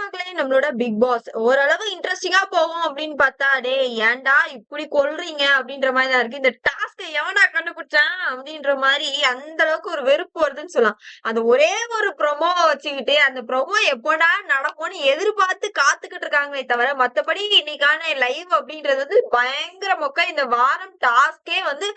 மக்களே நம்மளோட big pass ஓரளவு இன்ட்ரெஸ்டிங்கா போகும் அப்படின்னு பார்த்தா டே ஏன்டா இப்படி கொல்றீங்க? அப்படின்ற மாதிரி தான் இருக்கு. இந்த டாஸ்க் எவனா கண்டுபிடிச்சான்? அப்படின்ற மாதிரி அந்த அளவுக்கு ஒரு வெறுப்பு வருதுன்னு சொல்லலாம். அந்த ஒரே ஒரு ப்ரொமோ வச்சுக்கிட்டு அந்த ப்ரொமோ எப்போடா நடக்கும்னு எதிர்பார்த்து காத்துக்கிட்டு இருக்காங்களே தவிர மத்தபடி இன்னைக்கான லைவ் அப்படின்றது வந்து பயங்கர மொக்க. இந்த வாரம் டாஸ்கே வந்து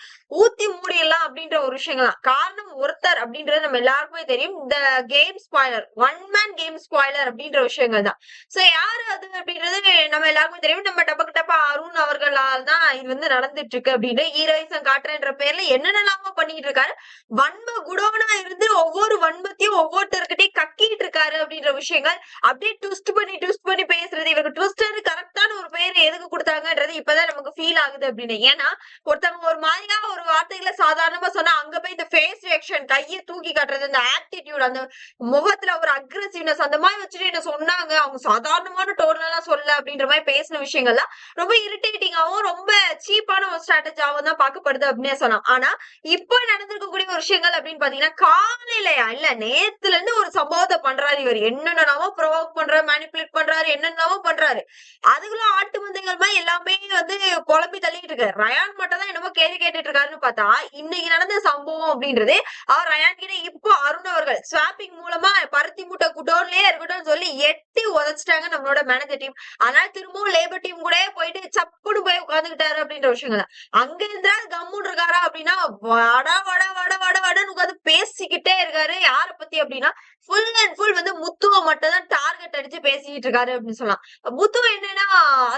ஊத்தி மூடிடலாம் அப்படின்ற ஒரு விஷயங்கள் காரணம் ஒருத்தர் அப்படின்றது நம்ம எல்லாருக்குமே தெரியும். இந்த game spoiler one man game spoiler அப்படின்ற விஷயங்கள். தான் சோ யாரு அது அப்படின்றது நம்ம எல்லாருக்கும் தெரியும். நம்ம டப்பக்கு டப்பா அருண் அவர்களால் தான் இது வந்து நடந்துட்டு இருக்கு அப்படின்னு ஹீரோயிசம் காட்டுறன்ற பேர்ல என்னென்னலாமோ பண்ணிட்டு இருக்காரு. வன்ம குடோனா இருந்து ஒவ்வொரு வன்மத்தையும் ஒவ்வொருத்தர்கிட்டயும் கக்கிட்டு இருக்காரு அப்படின்ற விஷயங்கள். அப்படியே ட்விஸ்ட் பண்ணி ட்விஸ்ட் பண்ணி பேசுறது. இவருக்கு ட்விஸ்டர் கரெக்டான ஒரு பேர் எதுக்கு கொடுத்தாங்கன்றது இப்பதான் நமக்கு ஃபீல் ஆகுது அப்படின்னு. ஏன்னா ஒருத்தவங்க ஒரு மாதிரியா ஒரு வார்த்தைகளை சாதாரணமா சொன்னா அங்க போய் இந்த ஃபேஸ் ரியாக்ஷன் கையை தூக்கி காட்டுறது அந்த ஆட்டிடியூட் அந்த முகத்துல ஒரு அக்ரஸிவ்னஸ் அந்த மாதிரி வச்சுட்டு என்ன சொன்னாங்க? அவங்க சாதாரணமான டோன்ல எல்லாம் சொல்ல அப்படின்ற மாதிரி பேசின விஷயங்கள்லாம் ரொம்ப இரிட்டேட்டிங்காவும் ரொம்ப சீப்பான ஒரு ஸ்ட்ராட்டஜாவும் தான் பார்க்கப்படுது அப்படின்னு சொன்னான் ஆனா இப்போ நடந்திருக்கக்கூடிய ஒரு விஷயங்கள் அப்படின்னு பாத்தீங்கன்னா காலையிலயா? இல்ல நேத்துல இருந்து ஒரு சம்பவத்தை பண்றாரு இவர். என்னென்னவோ ப்ரொவோக் பண்றாரு மேனிபுலேட் பண்றாரு என்னென்னவோ பண்றாரு. அதுக்குள்ள ஆட்டு மந்தைகள் மாதிரி எல்லாமே வந்து குழம்பி தள்ளிட்டு இருக்காரு. ரயான் மட்டும் தான் என்னமோ கேள்வி கேட்டுட்டு இருக்காருன்னு பார்த்தா இன்னைக்கு நடந்த சம்பவம் அப்படின்றது அவர் ரயான் கிட்ட இப்போ அருண் அவர்கள் ஸ்வாப்பிங் மூலமா பருத்தி மூட்டை குடோன்லயே இருக்கட்டும் சொல்லி எட்டி உதச்சிட்டாங்க நம்மளோட மேனேஜர் டீம் ஆனால் திரும்பவும் லேபர் டீம் கூட போயிட்டு சப்புனு போய் உட்காந்துக்கிட்டாரு அப்படின்ற விஷயங்கள் தான் அங்க இருந்தா கம்முன் இருக்காரா அப்படின்னா வட வட வட வட வடன்னு உட்காந்து பேசிக்கிட்டே இருக்காரு. யார பத்தி அப்படின்னா ஃபுல் அண்ட் ஃபுல் வந்து முத்துவ மட்டும் தான் டார்கெட் அடிச்சு பேசிக்கிட்டு இருக்காரு அப்படின்னு சொல்லலாம். முத்துவ என்னன்னா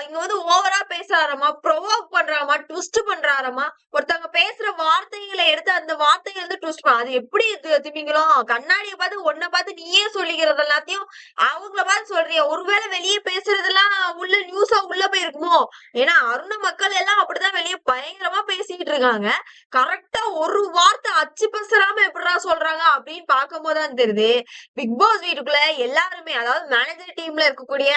இங்க வந்து ஓவரா பேசுறாராமா? Provoke பண்றாராமா twist பண்றாராமா? ஒருத்தவங்க பேசுற வார்த்தைகளை எடுத்து அந்த வார்த்தைகளை வந்து ட்விஸ்ட் பண்ண அது எப்படி திமிங்களோ கண்ணாடியை பார்த்து ஒன்ன பார்த்து நீயே சொல்லிக்கிறது எல்லாத்தையும் அவங்கள பார்த்து சொல்றிய? ஒருவேளை வெளியே பேசுறதெல்லாம் உள்ள நியூஸா உள்ள போயிருக்குமோ? ஏன்னா அருண மக்கள் எல்லாம் அப்படிதான் வெளியே பயங்கரமா பேசிக்கிட்டு இருக்காங்க. கரெக்டா ஒரு வார்த்தை அச்சு பசராம எப்படிடா சொல்றாங்க அப்படின்னு பார்க்கும் போதுதான் தெரியுது. பிக் பாஸ் வீட்டுக்குள்ள எல்லாருமே அதாவது மேனேஜர் டீம்ல இருக்கக்கூடிய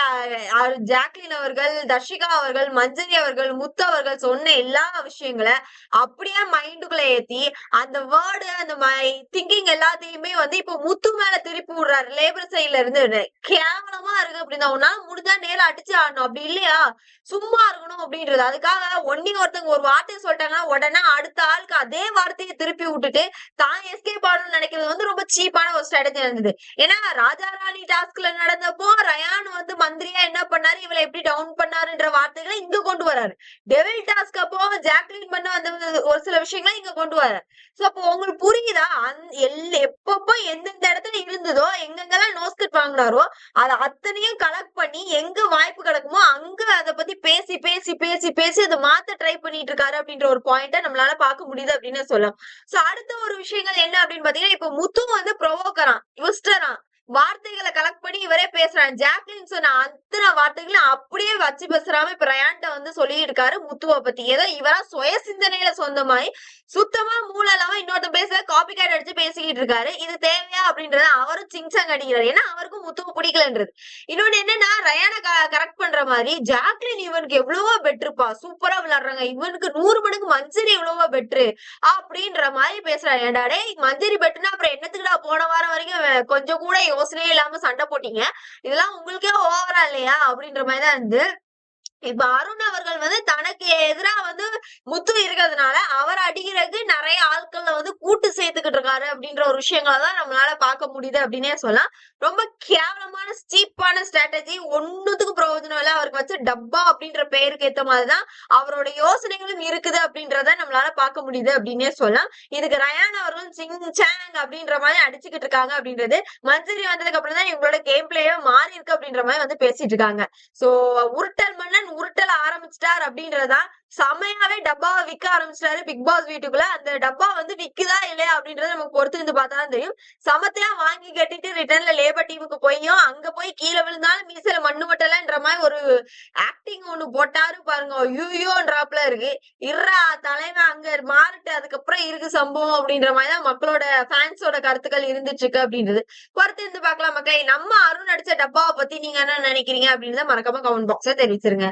ஜாக்லின் அவர்கள் தர்ஷிகா அவர்கள் மஞ்சரி அவர்கள் முத்து அவர்கள் சொன்ன எல்லா விஷயங்களை அப்படியே மைண்டுக்குள்ள ஏத்தி அந்த வேர்டு அந்த திங்கிங் எல்லாத்தையுமே வந்து இப்போ முத்து மேல திருப்பி விடுறாரு. லேபர் சைட்ல இருந்து கேவலமா இருக்கு அப்படின்னா உன்னால முடிஞ்சா நேரம் அடிச்சு ஆடணும். அப்படி இல்லையா? சும்மா இருக்கணும் அப்படின்றது. அதுக்காக ஒன்னி ஒருத்தவங்க ஒரு வார்த்தையை சொல்லிட்டாங்கன்னா உடனே அடுத்த ஆளுக்கு அதே வார்த்தையை திருப்பி விட்டுட்டு தான் எஸ்கேப் ஆடணும்னு நினைக்கிறது வந்து ரொம்ப சீப்பான ஒரு ஸ்ட்ராட்டஜி இருந்தது. ஏன்னா ராஜா ராணி டாஸ்க்ல நடந்தப்போ ரயான் வந்து மந்திரியா என்ன பண்ணாரு? இவளை எப்படி டவுன் பண்ணாருன்ற வார்த்தைகளை இங்க கொண்டு வராரு. டெவில்டா டாஸ்க் அப்போ ஜாக்லின் பண்ண அந்த ஒரு சில விஷயங்களை இங்க கொண்டு வர. சோ அப்போ உங்களுக்கு புரியுதா? அந்த எல் எப்பப்போ எந்தெந்த இடத்துல இருந்ததோ எங்கெங்கெல்லாம் நோஸ்கட் வாங்கினாரோ அதை அத்தனையும் கலெக்ட் பண்ணி எங்க வாய்ப்பு கிடக்குமோ அங்க அதை பத்தி பேசி பேசி பேசி பேசி அதை மாத்த ட்ரை பண்ணிட்டு இருக்காரு அப்படின்ற ஒரு பாயிண்ட நம்மளால பார்க்க முடியுது அப்படின்னு சொல்லலாம். சோ அடுத்த ஒரு விஷயங்கள் என்ன அப்படின்னு பாத்தீங்கன்னா இப்ப முத்து வந்து ப்ரொவோக்கரான் ட்விஸ்டரான் வார்த்தைகளை கலெக்ட் பண்ணி இவரே பேசுறான் ஜாக்லின் சொன்ன அத்தனை வார்த்தைகளும் அப்படியே வச்சு பேசுறாம இப்ப ரயான்ட்ட வந்து சொல்லிட்டு இருக்காரு பத்தி. ஏதோ இவரா சுய சிந்தனையில சொந்தமாய் சுத்தமா மூளை இல்லாம இன்னொருத்த பேச காப்பி கேட் அடிச்சு பேசிக்கிட்டு இருக்காரு. இது தேவையா அப்படின்றத அவரும் சிங்சங் அடிக்கிறாரு. ஏன்னா அவருக்கும் முத்துவை பிடிக்கலன்றது. இன்னொன்னு என்னன்னா ரயானை கரெக்ட் பண்ற மாதிரி ஜாக்லின் இவனுக்கு எவ்வளவோ பெட்ருப்பா சூப்பரா விளையாடுறாங்க. இவனுக்கு நூறு மடங்கு மஞ்சரி எவ்வளவோ பெட்ரு அப்படின்ற மாதிரி பேசுறாரு. ஏன்டா மஞ்சரி பெட்டுனா அப்புறம் என்னத்துக்குடா போன வாரம் வரைக்கும் கொஞ்சம் கூட யோசனையே இல்லாம சண்டை போட்டீங்க. இதெல்லாம் உங்களுக்கே ஓவரா இல்லையா? அப்படின்ற மாதிரிதான் இருந்து. இப்ப அருண் அவர்கள் வந்து தனக்கு எதிரா வந்து முத்து இருக்கிறதுனால அவர் அடிக்கிறதுக்கு நிறைய ஆட்கள் வந்து இருக்காரு அப்படின்ற ஒரு விஷயங்களை தான் நம்மளால பார்க்க முடியுது அப்படின்னே சொல்லலாம். ரொம்ப கேவலமான ஸ்டீப்பான ஸ்ட்ராட்டஜி ஒன்னுத்துக்கு பிரயோஜனம் இல்லை. அவருக்கு வச்ச டப்பா அப்படின்ற பெயருக்கு ஏத்த மாதிரிதான் அவரோட யோசனைகளும் இருக்குது அப்படின்றத நம்மளால பார்க்க முடியுது அப்படின்னே சொல்லலாம். இதுக்கு ரயான் அவர்களும் சிங் சாங் அப்படின்ற மாதிரி அடிச்சுக்கிட்டு இருக்காங்க அப்படின்றது மஞ்சரி வந்ததுக்கு அப்புறம் தான் இவங்களோட கேம் பிளேயே மாறி இருக்கு அப்படின்ற மாதிரி வந்து பேசிட்டு இருக்காங்க. சோ உருட்டல் மன்னன் உருட்டல் ஆரம்பிச்சிட்டார் அப்படின்றதான் செமையாவே டப்பாவை விற்க ஆரம்பிச்சிட்டாரு பிக் பாஸ் வீட்டுக்குள்ள. அந்த டப்பா வந்து விக்குதா இல்லையா அப்படின்றத நம்ம பொறுத்து இருந்து பார்த்தா தெரியும். சமத்தையா வாங்கி கட்டிட்டு ரிட்டர்ன்ல லேபர் டீமுக்கு போயும் அங்க போய் கீழே விழுந்தாலும் மீசல மண்ணு மட்டலன்ற மாதிரி ஒரு ஆக்டிங் ஒண்ணு போட்டாரு பாருங்க. ஐயோன்றாப்ல இருக்கு. இர்ரா தலைவன் அங்க மாறிட்டு அதுக்கப்புறம் இருக்கு சம்பவம் அப்படின்ற மாதிரி தான் மக்களோட ஃபேன்ஸோட கருத்துக்கள் இருந்துட்டு இருக்கு அப்படின்றது. பொறுத்து இருந்து பார்க்கலாம் மக்களே. நம்ம அருண் அடிச்ச டப்பாவை பத்தி நீங்க என்ன நினைக்கிறீங்க அப்படின்றத மறக்காம கமெண்ட் பாக்ஸ்ல தெரிவிச்சிருங்க.